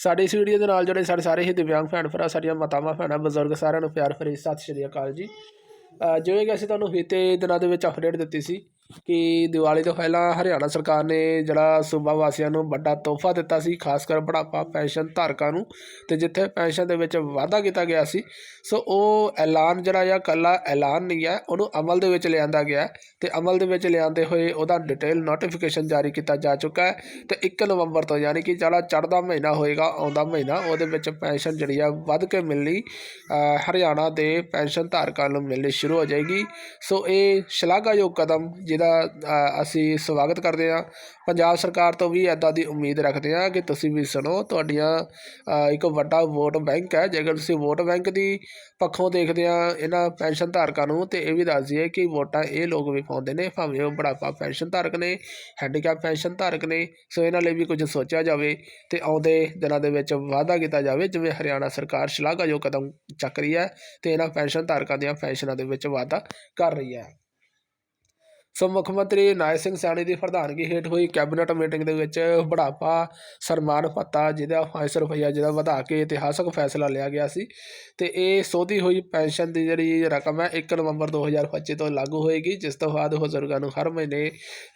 ਸਾਡੀ ਇਸ ਵੀਡੀਓ ਦੇ ਨਾਲ ਜਿਹੜੇ ਸਾਡੇ ਸਾਰੇ ਹੀ ਦਿਵਿਆਂਗ ਭੈਣ ਭਰਾ, ਸਾਡੀਆਂ ਮਾਤਾਵਾਂ, ਭੈਣਾਂ, ਬਜ਼ੁਰਗ ਸਾਰਿਆਂ ਨੂੰ ਪਿਆਰ ਭਰੀ ਸਤਿ ਸ਼੍ਰੀ ਅਕਾਲ ਜੀ। ਜਿਵੇਂ ਕਿ ਅਸੀਂ ਤੁਹਾਨੂੰ ਬੀਤੇ ਦਿਨਾਂ ਦੇ ਵਿੱਚ ਅਪਡੇਟ ਦਿੱਤੀ ਸੀ ਕਿ ਦੀਵਾਲੀ ਤੋਂ ਪਹਿਲਾਂ ਹਰਿਆਣਾ ਸਰਕਾਰ ਨੇ ਜਿਹੜਾ ਸੂਬਾ ਵਾਸੀਆਂ ਨੂੰ ਵੱਡਾ ਤੋਹਫਾ ਦਿੱਤਾ ਸੀ, ਖਾਸ ਕਰ ਬੁਢਾਪਾ ਪੈਨਸ਼ਨ ਧਾਰਕਾਂ ਨੂੰ ਤੇ ਜਿੱਥੇ ਪੈਨਸ਼ਨ ਦੇ ਵਿੱਚ ਵਾਧਾ ਕੀਤਾ ਗਿਆ ਸੀ, ਸੋ ਉਹ ਐਲਾਨ ਜਿਹੜਾ ਆ, ਕੱਲਾ ਐਲਾਨ ਨਹੀਂ ਹੈ ਉਹਨੂੰ ਅਮਲ ਦੇ ਵਿੱਚ ਲਿਆਂਦਾ ਗਿਆ ਹੈ ਤੇ ਅਮਲ ਦੇ ਵਿੱਚ ਲਿਆਂਦੇ ਹੋਏ ਉਹਦਾ ਡਿਟੇਲ ਨੋਟੀਫਿਕੇਸ਼ਨ ਜਾਰੀ ਕੀਤਾ ਜਾ ਚੁੱਕਾ ਹੈ ਤੇ 1 ਨਵੰਬਰ ਤੋਂ ਯਾਨੀ ਕਿ ਜਿਹੜਾ ਚੜ੍ਹਦਾ ਮਹੀਨਾ ਹੋਏਗਾ, ਆਉਂਦਾ ਮਹੀਨਾ, ਉਹਦੇ ਵਿੱਚ ਪੈਨਸ਼ਨ ਜਿਹੜੀ ਆ ਵੱਧ ਕੇ ਮਿਲਣੀ ਹਰਿਆਣਾ ਦੇ ਪੈਨਸ਼ਨ ਧਾਰਕਾਂ ਨੂੰ ਮਿਲਣੀ ਸ਼ੁਰੂ ਹੋ ਜਾਏਗੀ। ਸੋ ਇਹ ਸ਼ਲਾਘਾਯੋਗ ਕਦਮ ਜਿਹਦਾ ਅ, ਅਸੀਂ ਸਵਾਗਤ ਕਰਦੇ ਹਾਂ। ਪੰਜਾਬ ਸਰਕਾਰ ਤੋਂ ਵੀ ਐਦਾਂ ਦੀ ਉਮੀਦ ਰੱਖਦੇ ਹਾਂ ਕਿ ਤੁਸੀਂ ਵੀ ਸੁਣੋ ਤੁਹਾਡੀਆਂ ਇੱਕ ਵੱਡਾ ਵੋਟ ਬੈਂਕ ਹੈ। ਜੇਕਰ ਤੁਸੀਂ ਵੋਟ ਬੈਂਕ ਦੀ ਪੱਖੋਂ ਦੇਖਦੇ ਆ ਇਹਨਾਂ ਪੈਨਸ਼ਨ ਧਾਰਕਾਂ ਨੂੰ ਤੇ ਇਹ ਵੀ ਦੱਸ ਦਈਏ ਕਿ ਵੋਟਾਂ ਇਹ ਲੋਕ ਵੀ ਪਾਉਂਦੇ ਨੇ ਭਾਵੇਂ ਉਹ ਬੁਢਾਪਾ ਪੈਨਸ਼ਨ ਧਾਰਕ ਨੇ ਹੈਂਡੀਕੈਪ ਪੈਨਸ਼ਨ ਧਾਰਕ ਨੇ। ਸੋ ਇਹਨਾਂ ਲਈ ਵੀ ਕੁਝ ਸੋਚਿਆ ਜਾਵੇ ਤੇ ਆਉਂਦੇ ਦਿਨਾਂ ਦੇ ਵਿੱਚ ਵਾਅਦਾ ਕੀਤਾ ਜਾਵੇ ਜਿਵੇਂ ਹਰਿਆਣਾ ਸਰਕਾਰ ਸ਼ਲਾਘਾਯੋਗ ਕਦਮ ਚੱਕ ਰਹੀ ਹੈ ਤੇ ਇਹਨਾਂ ਪੈਨਸ਼ਨ ਧਾਰਕਾਂ ਦੀਆਂ ਪੈਨਸ਼ਨਾਂ ਦੇ ਵਿੱਚ ਵਾਅਦਾ ਕਰ ਰਹੀ ਹੈ। ਸੋ ਮੁੱਖ ਮੰਤਰੀ ਨਾਇ ਸਿੰਘ ਸੈਣੀ ਦੀ ਪ੍ਰਧਾਨਗੀ ਹੇਠ ਹੋਈ ਕੈਬਨਿਟ ਮੀਟਿੰਗ ਦੇ ਵਿੱਚ ਬੁਢਾਪਾ ਸਨਮਾਨ ਭੱਤਾ, ਜਿਹਦਾ 500 ਰੁਪਈਆ ਜਿਹਦਾ ਵਧਾ ਕੇ ਇਤਿਹਾਸਕ ਫੈਸਲਾ ਲਿਆ ਗਿਆ ਸੀ ਤੇ ਇਹ ਸੋਧੀ ਹੋਈ ਪੈਨਸ਼ਨ ਦੀ ਜਿਹੜੀ ਰਕਮ ਹੈ 1 ਨਵੰਬਰ 2025 ਤੋਂ ਲਾਗੂ ਹੋਏਗੀ, ਜਿਸ ਤੋਂ ਬਾਅਦ ਬਜ਼ੁਰਗਾਂ ਨੂੰ ਹਰ ਮਹੀਨੇ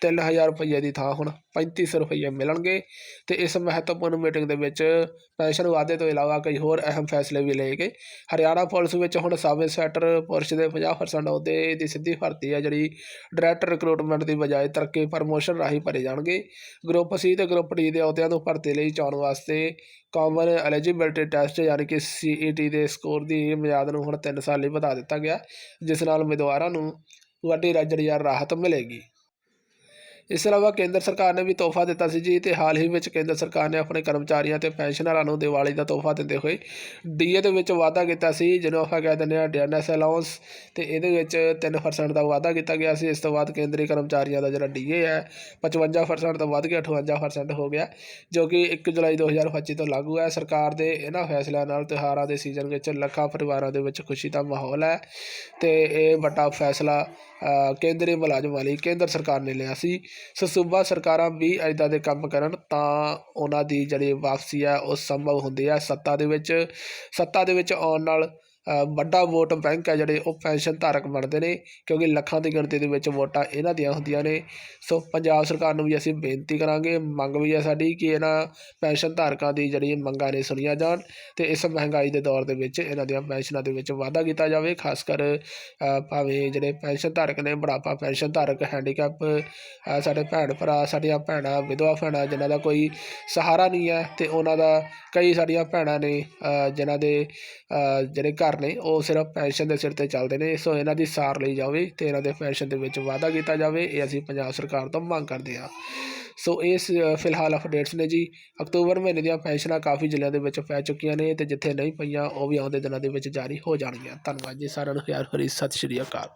3000 ਰੁਪਈਏ ਦੀ ਥਾਂ ਹੁਣ 3500 ਰੁਪਈਏ ਮਿਲਣਗੇ ਤੇ ਇਸ ਮਹੱਤਵਪੂਰਨ ਮੀਟਿੰਗ ਦੇ ਵਿੱਚ ਪੈਨਸ਼ਨ ਵਾਅਦੇ ਤੋਂ ਇਲਾਵਾ ਕਈ ਹੋਰ ਅਹਿਮ ਫੈਸਲੇ ਵੀ ਲਏ ਗਏ। ਹਰਿਆਣਾ ਪੁਲਿਸ ਵਿੱਚ ਹੁਣ ਸਬ ਇੰਸਪੈਕਟਰ ਪੁਰਸ਼ ਦੇ 50% ਅਹੁਦੇ ਦੀ ਸਿੱਧੀ ਭਰਤੀ ਹੈ, ਜਿਹੜੀ ਡਾਇਰੈਕਟਰ ਰਿਕਰੂਟਮੈਂਟ ਦੀ ਬਜਾਏ ਤਰੱਕੀ ਪ੍ਰਮੋਸ਼ਨ ਰਾਹੀਂ ਭਰੇ ਜਾਣਗੇ। ਗਰੁੱਪ ਸੀ ਤੇ ਗਰੁੱਪ ਡੀ ਦੇ ਅਹੁਦਿਆਂ ਨੂੰ ਭਰਤੀ ਲਈ ਚੋਣ ਵਾਸਤੇ ਕਾਮਨ ਐਲੀਜੀਬਿਲਟੀ ਟੈਸਟ ਯਾਨੀ ਕਿ ਸੀਈਟੀ ਦੇ ਸਕੋਰ ਦੀ ਮਿਆਦ ਨੂੰ ਹੁਣ 3 ਸਾਲ ਲਈ ਵਧਾ ਦਿੱਤਾ ਗਿਆ, ਜਿਸ ਨਾਲ ਉਮੀਦਵਾਰਾਂ ਨੂੰ ਵੱਡੀ ਜਿਹੜੀ ਆ ਰਾਹਤ ਮਿਲੇਗੀ। ਇਸ ਤੋਂ ਇਲਾਵਾ ਕੇਂਦਰ ਸਰਕਾਰ ਨੇ ਵੀ ਤੋਹਫਾ ਦਿੱਤਾ ਸੀ ਜੀ ਤੇ ਹਾਲ ਹੀ ਵਿੱਚ ਕੇਂਦਰ ਸਰਕਾਰ ਨੇ ਆਪਣੇ ਕਰਮਚਾਰੀਆਂ ਤੇ ਪੈਨਸ਼ਨਰਾਂ ਨੂੰ ਦੀਵਾਲੀ ਦਾ ਤੋਹਫਾ ਦਿੰਦੇ ਹੋਏ ਡੀਏ ਦੇ ਵਿੱਚ ਵਾਅਦਾ ਕੀਤਾ ਸੀ, ਜਿਹਨੂੰ ਆਪਾਂ ਕਹਿ ਦਿੰਦੇ ਹਾਂ ਡਿਆਨੈਸ ਅਲਾਉਂਸ ਤੇ ਇਹਦੇ ਵਿੱਚ 3% ਦਾ ਵਾਅਦਾ ਕੀਤਾ ਗਿਆ ਸੀ। ਇਸ ਤੋਂ ਬਾਅਦ ਕੇਂਦਰੀ ਕਰਮਚਾਰੀਆਂ ਦਾ ਜਿਹੜਾ ਡੀਏ ਹੈ 55% ਤੋਂ ਵੱਧ ਕੇ 58% ਹੋ ਗਿਆ, ਜੋ ਕਿ 1 ਜੁਲਾਈ 2025 ਤੋਂ ਲਾਗੂ ਹੈ। ਸਰਕਾਰ ਦੇ ਇਹਨਾਂ ਫੈਸਲਿਆਂ ਨਾਲ ਤਿਉਹਾਰਾਂ ਦੇ ਸੀਜ਼ਨ ਵਿੱਚ ਲੱਖਾਂ ਪਰਿਵਾਰਾਂ ਦੇ ਵਿੱਚ ਖੁਸ਼ੀ ਦਾ ਮਾਹੌਲ ਹੈ ਤੇ ਇਹ ਵੱਡਾ ਫੈਸਲਾ ਕੇਂਦਰੀ ਮੁਲਾਜ਼ਮਾਂ ਲਈ ਕੇਂਦਰ ਸਰਕਾਰ ਨੇ ਲਿਆ ਸੀ। ਸੋ ਸੂਬਾ ਸਰਕਾਰਾਂ ਵੀ ਇੱਦਾਂ ਦੇ ਕੰਮ ਕਰਨ ਤਾਂ ਉਹਨਾਂ ਦੀ ਜਿਹੜੀ ਵਾਪਸੀ ਆ, ਉਹ ਸੰਭਵ ਹੁੰਦੀ ਆ ਸੱਤਾ ਦੇ ਵਿੱਚ। ਸੱਤਾ ਦੇ ਵਿੱਚ ਆਉਣ ਨਾਲ ਵੱਡਾ ਵੋਟ ਬੈਂਕ ਹੈ ਜਿਹੜੇ ਉਹ ਪੈਨਸ਼ਨ ਧਾਰਕ ਬਣਦੇ ਨੇ, ਕਿਉਂਕਿ ਲੱਖਾਂ ਦੀ ਗਿਣਤੀ ਦੇ ਵਿੱਚ ਵੋਟਾਂ ਇਹਨਾਂ ਦੀਆਂ ਹੁੰਦੀਆਂ ਨੇ। ਸੋ ਪੰਜਾਬ ਸਰਕਾਰ ਨੂੰ ਵੀ ਅਸੀਂ ਬੇਨਤੀ ਕਰਾਂਗੇ, ਮੰਗ ਵੀ ਹੈ ਸਾਡੀ ਕਿ ਇਹਨਾਂ ਪੈਨਸ਼ਨ ਧਾਰਕਾਂ ਦੀ ਜਿਹੜੀ ਮੰਗਾਂ ਨੇ ਸੁਣੀਆਂ ਜਾਣ ਤੇ ਇਸ ਮਹਿੰਗਾਈ ਦੇ ਦੌਰ ਦੇ ਵਿੱਚ ਇਹਨਾਂ ਦੀਆਂ ਪੈਨਸ਼ਨਾਂ ਦੇ ਵਿੱਚ ਵਾਧਾ ਕੀਤਾ ਜਾਵੇ, ਖਾਸ ਕਰ ਭਾਵੇਂ ਜਿਹੜੇ ਪੈਨਸ਼ਨ ਧਾਰਕ ਨੇ, ਬੁਢਾਪਾ ਪੈਨਸ਼ਨ ਧਾਰਕ ਹੈਂਡੀਕੈਪ ਸਾਡੇ ਭੈਣ ਭਰਾ, ਸਾਡੀਆਂ ਭੈਣਾਂ, ਵਿਧਵਾ ਭੈਣਾਂ, ਜਿਨ੍ਹਾਂ ਦਾ ਕੋਈ ਸਹਾਰਾ ਨਹੀਂ ਹੈ ਤੇ ਉਹਨਾਂ ਦਾ ਕਈ ਸਾਡੀਆਂ ਭੈਣਾਂ ਨੇ ਜਿਨ੍ਹਾਂ ਦੇ ਜਿਹੜੇ ਘਰ ਨੇ ਉਹ ਸਿਰਫ ਪੈਨਸ਼ਨ ਦੇ ਸਿਰ ਤੇ ਚੱਲਦੇ ਨੇ। ਸੋ ਇਹਨਾਂ ਦੀ ਸਾਰ ਲਈ ਜਾਵੇ ਤੇ ਇਹਨਾਂ ਦੇ ਪੈਨਸ਼ਨ ਦੇ ਵਿੱਚ ਵਾਧਾ ਕੀਤਾ ਜਾਵੇ ਇਹ ਅਸੀਂ ਪੰਜਾਬ ਸਰਕਾਰ ਤੋਂ ਮੰਗ ਕਰਦੇ ਹਾਂ। ਸੋ ਇਸ ਅ, ਫਿਲਹਾਲ ਅਪਡੇਟਸ ਨੇ ਜੀ। ਅਕਤੂਬਰ ਮਹੀਨੇ ਦੀਆਂ ਪੈਨਸ਼ਨਾਂ ਕਾਫੀ ਜ਼ਿਲ੍ਹਿਆਂ ਦੇ ਵਿੱਚ ਪੈ ਚੁੱਕੀਆਂ ਨੇ ਤੇ ਜਿੱਥੇ ਨਹੀਂ ਪਈਆਂ ਉਹ ਵੀ ਆਉਂਦੇ ਦਿਨਾਂ ਦੇ ਵਿੱਚ ਜਾਰੀ ਹੋ ਜਾਣਗੀਆਂ। ਧੰਨਵਾਦ ਜੀ ਸਾਰਿਆਂ ਨੂੰ। ਪਿਆਰ ਭਰੀ ਸਤਿ ਸ਼੍ਰੀ ਅਕਾਲ।